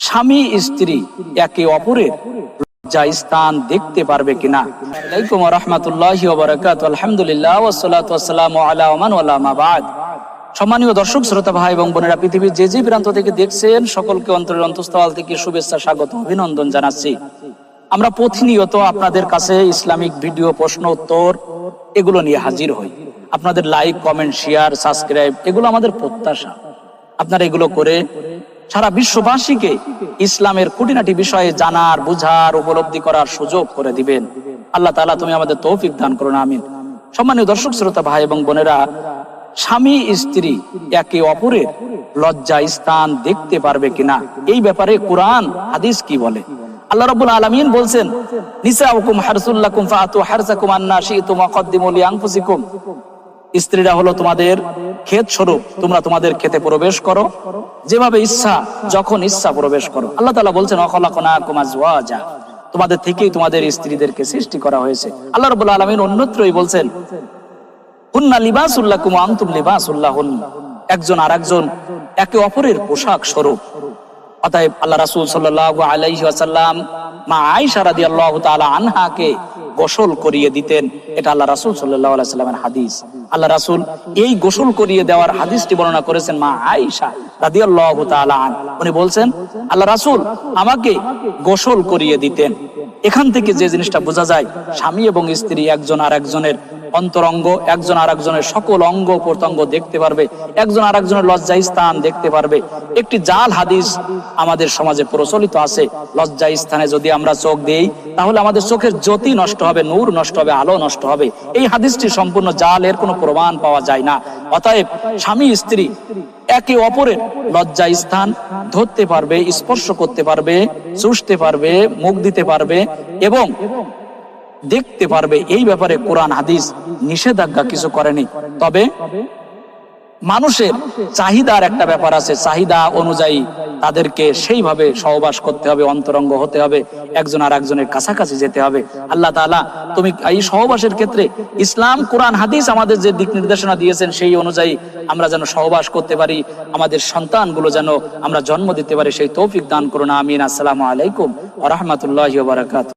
স্বামী, স্ত্রী, একে অপরের লজ্জা স্থান দেখতে পারবে কিনা। সম্মানীয় দর্শক, শ্রোতা ভাই এবং বোনেরা, পৃথিবীর যে যে প্রান্ত থেকে দেখছেন, সকলকে অন্তরের থেকে শুভেচ্ছা, স্বাগত, অভিনন্দন জানাচ্ছি। আমরা প্রতিনিয়ত আপনাদের কাছে ইসলামিক ভিডিও, প্রশ্ন, উত্তর এগুলো নিয়ে হাজির হই। আপনাদের লাইক, কমেন্ট, শেয়ার, সাবস্ক্রাইব, এগুলো আমাদের প্রত্যাশা। আপনারা এগুলো করে সারা বিশ্ববাসীকে ইসলামের খুঁটিনাটি বিষয়ে জানার, বুঝার, উপলব্ধি করার সুযোগ করে দিবেন। আল্লাহ তাআলা তুমি আমাদের তৌফিক দান করুন, আমিন। সম্মানীয় দর্শক, শ্রোতা, ভাই এবং বোনেরা, স্বামী, স্ত্রী একে অপরের লজ্জা স্থান দেখতে পারবে কিনা? এই ব্যাপারে কোরআন, হাদিস কি বলে? আল্লাহ রাব্বুল আলামিন বলছেন নিসাউকুম হারসুল্লাকুম ফাতু হারসাকুম আন্না শিতুম ওয়াকদ্দিমু লিআনফুসিকুম স্ত্রীরা হলো তোমাদের ক্ষেত স্বরূপ তোমরা তোমাদের ক্ষেতে প্রবেশ করো। যেভাবে ইচ্ছা, যখন ইচ্ছা প্রবেশ করো। আল্লাহ তাআলা বলছেন, অখলাকনাকুম আজওয়াজা। তোমাদের থেকেই তোমাদের স্ত্রীদেরকে সৃষ্টি করা হয়েছে। আল্লাহ রাব্বুল আলামিন অন্যত্রই বলছেন, হুন্না লিবাসুল্লাকুম ওয়া আনতুম লিবাসুল্লাহুন একজন আরেকজন একে অপরের পোশাক স্বরূপ। অতএব আল্লাহ রাসূল সাল্লাল্লাহু আলাইহি ওয়াসাল্লাম মা আয়েশা রাদিয়াল্লাহু তাআলা আনহাকে গোসল করিয়ে দিতেন। এটা আল্লাহ রাসুল সাল্লামের হাদিস। আল্লাহ রাসুল এই গোসল করিয়ে দেওয়ার হাদিসটি বর্ণনা করেছেন মা আইসা উনি বলছেন, আল্লাহ রাসুল আমাকে গোসল করিয়ে দিতেন। এখান থেকে যে জিনিসটা বোঝা যায়, স্বামী এবং স্ত্রী একজন আর একজনের অন্তরঙ্গ, একজন আর একজনের সকল অঙ্গ প্রত্যঙ্গ দেখতে পারবে, একজন আর একজনের লজ্জা স্থান দেখতে পারবে। একটি জাল হাদিস আমাদের সমাজে প্রচলিত আছে লজ্জা স্থানে যদি আমরা চোখ দেই, তাহলে আমাদের চোখের জ্যোতি নষ্ট হবে, নূর নষ্ট হবে, আলো নষ্ট হবে। এই হাদিসটি সম্পূর্ণ জাল এর কোনো প্রমাণ পাওয়া যায় না। অতএব স্বামী, স্ত্রী একে অপরের লজ্জা স্থান ধরতে পারবে, স্পর্শ করতে পারবে, চুষতে পারবে, মুখ দিতে পারবে এবং দেখতে পারবে এই ব্যাপারে কোরআন, হাদিস নিষেধাজ্ঞা কিছু করেনি। তবে মানুষের চাহিদার একটা ব্যাপার আছে। চাহিদা অনুযায়ী তাদেরকে সেইভাবে সহবাস করতে হবে, অন্তরঙ্গ হতে হবে, একজন আর একজনের কাছাকাছি যেতে হবে। আল্লাহ তাআলা, তুমি এই সহবাসের ক্ষেত্রে ইসলাম, কোরআন, হাদিস আমাদের যে দিক নির্দেশনা দিয়েছেন, সেই অনুযায়ী আমরা যেন সহবাস করতে পারি, আমাদের সন্তানগুলো যেন আমরা জন্ম দিতে পারি, সেই তৌফিক দান করুন। আমিন। আসসালামু আলাইকুম ওয়া রাহমাতুল্লাহি ওয়া বারাকাতুহু।